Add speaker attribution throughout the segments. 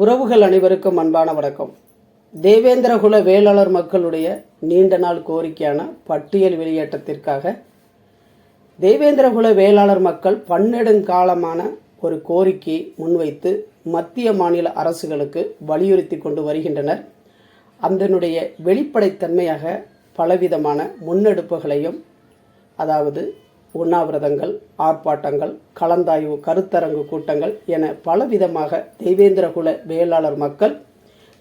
Speaker 1: உறவுகள் அனைவருக்கும் அன்பான வணக்கம். தேவேந்திரகுல வேளாளர் மக்களுடைய நீண்ட நாள் கோரிக்கையான பட்டியல் வெளியேற்றத்திற்காக தேவேந்திரகுல வேளாளர் மக்கள் பன்னெடுங்காலமான ஒரு கோரிக்கையை முன்வைத்து மத்திய மாநில அரசுகளுக்கு வலியுறுத்தி கொண்டு வருகின்றனர். அதனுடைய வெளிப்படைத்தன்மையாக பலவிதமான முன்னெடுப்புகளையும் அதாவது உண்ணாவிரதங்கள் ஆர்ப்பாட்டங்கள் கலந்தாய்வு கருத்தரங்கு கூட்டங்கள் என பலவிதமாக தெய்வேந்திரகுல வேளாளர் மக்கள்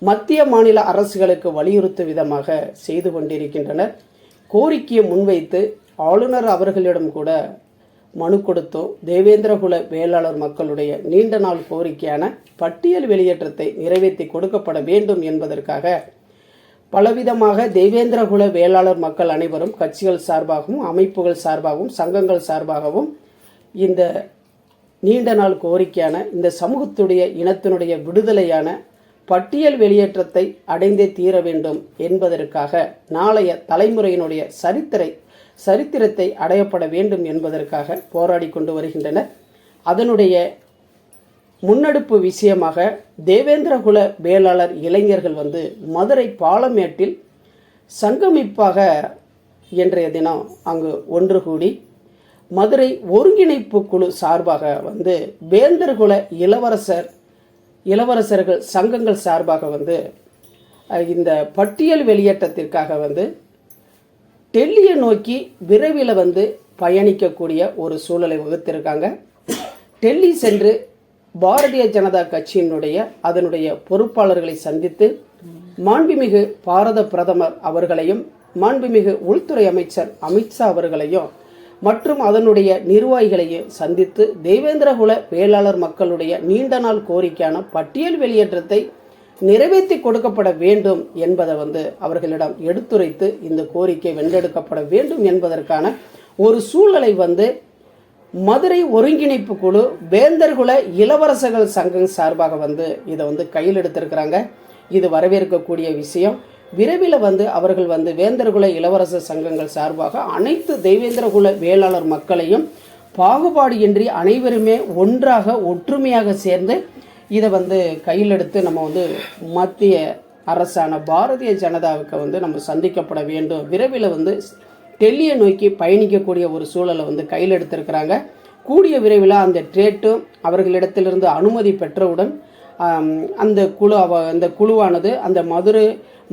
Speaker 1: மத்திய மாநில அரசுகளுக்கு வலியுறுத்தும் விதமாக செய்து கொண்டிருக்கின்றனர். கோரிக்கையை முன்வைத்து ஆளுநர் அவர்களிடம் கூட மனு கொடுத்தோம் தேவேந்திரகுல வேளாளர் மக்களுடைய நீண்ட நாள் கோரிக்கையான பட்டியல் வெளியேற்றத்தை நிறைவேற்றி கொடுக்கப்பட வேண்டும் என்பதற்காக பலவிதமாக தெய்வேந்திரகுல வேளாளர் மக்கள் அனைவரும் கட்சிகள் சார்பாகவும் அமைப்புகள் சார்பாகவும் சங்கங்கள் சார்பாகவும் இந்த நீண்ட நாள் கோரிக்கையான இந்த சமூகத்துடைய இனத்தினுடைய விடுதலையான பட்டியல் வெளியேற்றத்தை அடைந்தே தீர வேண்டும் என்பதற்காக நாளைய தலைமுறையினுடைய சரித்திரை சரித்திரத்தை அடையப்பட வேண்டும் என்பதற்காக போராடி கொண்டு வருகின்றனர். அதனுடைய முன்னெடுப்பு விஷயமாக தேவேந்திரகுல வேளாளர் இளைஞர்கள் வந்து மதுரை பாலமேட்டில் சங்கமிப்பாக இன்றைய தினம் அங்கு ஒன்று கூடி மதுரை ஒருங்கிணைப்பு குழு சார்பாக வந்து வேந்தர்குல இளவரசர் இளவரசர்கள் சங்கங்கள் சார்பாக வந்து இந்த பட்டியல் வெளியேற்றத்திற்காக வந்து டெல்லியை நோக்கி விரைவில் வந்து பயணிக்கக்கூடிய ஒரு சூழலை வகுத்திருக்காங்க. டெல்லி சென்று பாரதிய ஜனதா கட்சியினுடைய அதனுடைய பொறுப்பாளர்களை சந்தித்து மாண்புமிகு பாரத பிரதமர் அவர்களையும் மாண்புமிகு உள்துறை அமைச்சர் அமித்ஷா அவர்களையும் மற்றும் அதனுடைய நிர்வாகிகளையும் சந்தித்து தேவேந்திரகுல வேளாளர் மக்களுடைய நீண்ட நாள் கோரிக்கையான பட்டியல் வெளியேற்றத்தை நிறைவேற்றி கொடுக்கப்பட வேண்டும் என்பதை வந்து அவர்களிடம் எடுத்துரைத்து இந்த கோரிக்கை வென்றெடுக்கப்பட வேண்டும் என்பதற்கான ஒரு சூழலை வந்து மதுரை ஒருங்கிணைப்பு குழு வேந்தர்குல இளவரசர்கள் சங்கம் சார்பாக வந்து இதை வந்து கையில் எடுத்திருக்கிறாங்க. இது வரவேற்கக்கூடிய விஷயம். விரைவில் வந்து அவர்கள் வந்து வேந்தர்குல இளவரசர் சங்கங்கள் சார்பாக அனைத்து தெய்வேந்திரகுல வேளாளர் மக்களையும் பாகுபாடு இன்றி அனைவருமே ஒன்றாக ஒற்றுமையாக சேர்ந்து இதை வந்து கையில் எடுத்து நம்ம வந்து மத்திய அரசான பாரதிய ஜனதாவுக்கு வந்து நம்ம சந்திக்கப்பட வேண்டும். விரைவில் வந்து டெல்லியை நோக்கி பயணிக்கக்கூடிய ஒரு சூழலை வந்து கையில் எடுத்திருக்கிறாங்க. கூடிய விரைவில் அந்த ட்ரேட்டும் அவர்களிடத்திலிருந்து அனுமதி பெற்றவுடன் அந்த குழு அவ அந்த குழுவானது அந்த மதுரை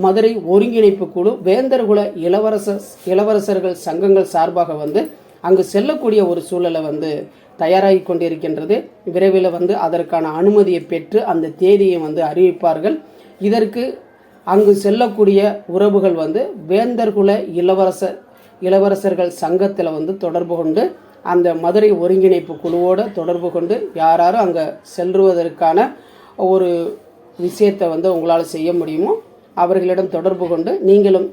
Speaker 1: மதுரை ஒருங்கிணைப்பு குழு வேந்தர்குல இளவரச இளவரசர்கள் சங்கங்கள் சார்பாக வந்து அங்கு செல்லக்கூடிய ஒரு சூழலை வந்து தயாராகி கொண்டிருக்கின்றது. விரைவில் வந்து அதற்கான அனுமதியை பெற்று அந்த தேதியை வந்து அறிவிப்பார்கள். இதற்கு அங்கு செல்லக்கூடிய உறவுகள் வந்து வேந்தர்குல இளவரச இளவரசர்கள் சங்கத்தில் வந்து தொடர்பு கொண்டு அந்த மதுரை ஒருங்கிணைப்பு குழுவோடு தொடர்பு கொண்டு யாராரும் அங்கே செல்லுவதற்கான ஒரு விஷயத்தை வந்து உங்களால் செய்ய முடியுமோ அவர்களிடம் தொடர்பு கொண்டு நீங்களும்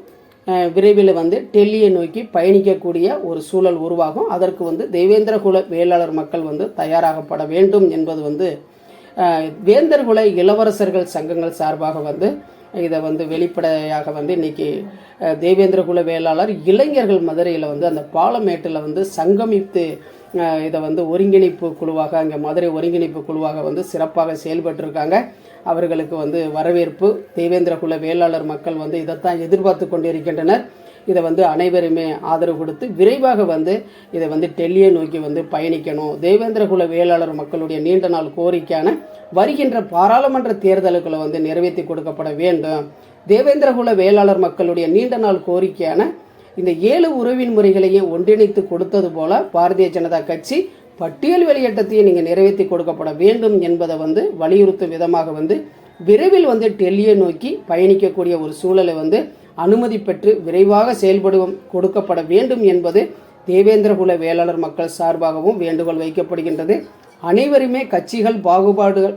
Speaker 1: விரைவில் வந்து டெல்லியை நோக்கி பயணிக்கக்கூடிய ஒரு சூழல் உருவாகும். அதற்கு வந்து தெய்வேந்திரகுல வேளாளர் மக்கள் வந்து தயாராகப்பட வேண்டும் என்பது வந்து வேந்தர்குல இளவரசர்கள் சங்கங்கள் சார்பாக வந்து இதை வந்து வெளிப்படையாக வந்து இன்னைக்கு தேவேந்திர தேவேந்திரகுல வேளாளர் இளைஞர்கள் மதுரையில் வந்து அந்த பாலமேட்டில் வந்து சங்கமித்து இதை வந்து ஒருங்கிணைப்பு குழுவாக அங்கே மதுரை ஒருங்கிணைப்பு குழுவாக வந்து சிறப்பாக செயல்பட்டிருக்காங்க. அவர்களுக்கு வந்து வரவேற்பு. தேவேந்திரகுல வேளாளர் மக்கள் வந்து இதைத்தான் எதிர்பார்த்து கொண்டிருக்கின்றனர். இதை வந்து அனைவருமே ஆதரவு கொடுத்து விரைவாக வந்து இதை வந்து டெல்லியை நோக்கி வந்து பயணிக்கணும். தேவேந்திரகுல வேளாளர் மக்களுடைய நீண்ட நாள் கோரிக்கையான வருகின்ற பாராளுமன்ற தேர்தலுக்குள்ள வந்து நிறைவேற்றி கொடுக்கப்பட வேண்டும். தேவேந்திரகுல வேளாளர் மக்களுடைய நீண்ட நாள் கோரிக்கையான இந்த ஏழு உறவின் முறைகளையும் ஒன்றிணைத்து கொடுத்தது போல பாரதிய ஜனதா கட்சி பட்டியல் வெளியேற்றத்தையும் நீங்கள் நிறைவேற்றி கொடுக்கப்பட வேண்டும் என்பதை வந்து வலியுறுத்தும் விதமாக வந்து விரைவில் வந்து டெல்லியை நோக்கி பயணிக்கக்கூடிய ஒரு சூழலை வந்து அனுமதி பெற்று விரைவாக செயல்படுவோம் கொடுக்கப்பட வேண்டும் என்பது தேவேந்திரகுல வேளாளர் மக்கள் சார்பாகவும் வேண்டுகோள் வைக்கப்படுகின்றது. அனைவருமே கட்சிகள் பாகுபாடுகள்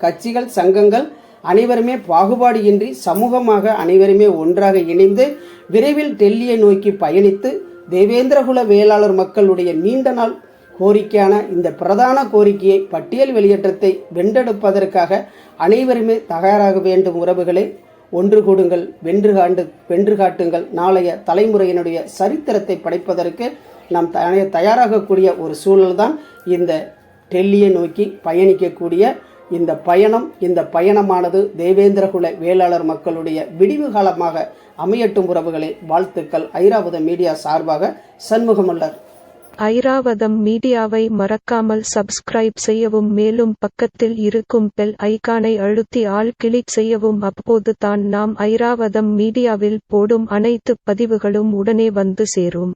Speaker 1: கட்சிகள் சங்கங்கள் அனைவருமே பாகுபாடு இன்றி சமூகமாக அனைவருமே ஒன்றாக இணைந்து விரைவில் டெல்லியை நோக்கி பயணித்து தேவேந்திரகுல வேளாளர் மக்களுடைய நீண்ட நாள் கோரிக்கையான இந்த பிரதான கோரிக்கையை பட்டியல் வெளியேற்றத்தை வென்றெடுப்பதற்காக அனைவருமே தயாராக வேண்டும் உறவுகளை. ஒன்று கூடுங்கள் வென்று காண்டு வென்று காட்டுங்கள். நாளைய தலைமுறையினுடைய சரித்திரத்தை படைப்பதற்கு நாம் தய- தயாராகக்கூடிய ஒரு சூழல்தான் இந்த டெல்லியை நோக்கி பயணிக்கக்கூடிய இந்த பயணம். இந்த பயணமானது தேவேந்திரகுல வேளாளர் மக்களுடைய விடிவு காலமாக அமையட்டும் உறவுகளை. வாழ்த்துக்கள். ஐராவத மீடியா சார்பாக சண்முகமல்லர்.
Speaker 2: ஐராவதம் மீடியாவை மறக்காமல் சப்ஸ்கிரைப் செய்யவும் மேலும் பக்கத்தில் இருக்கும் பெல் ஐகானை அழுத்தி ஆல் கிளிக் செய்யவும் அப்போது தான் நாம் ஐராவதம் மீடியாவில் போடும் அனைத்து பதிவுகளும் உடனே வந்து சேரும்.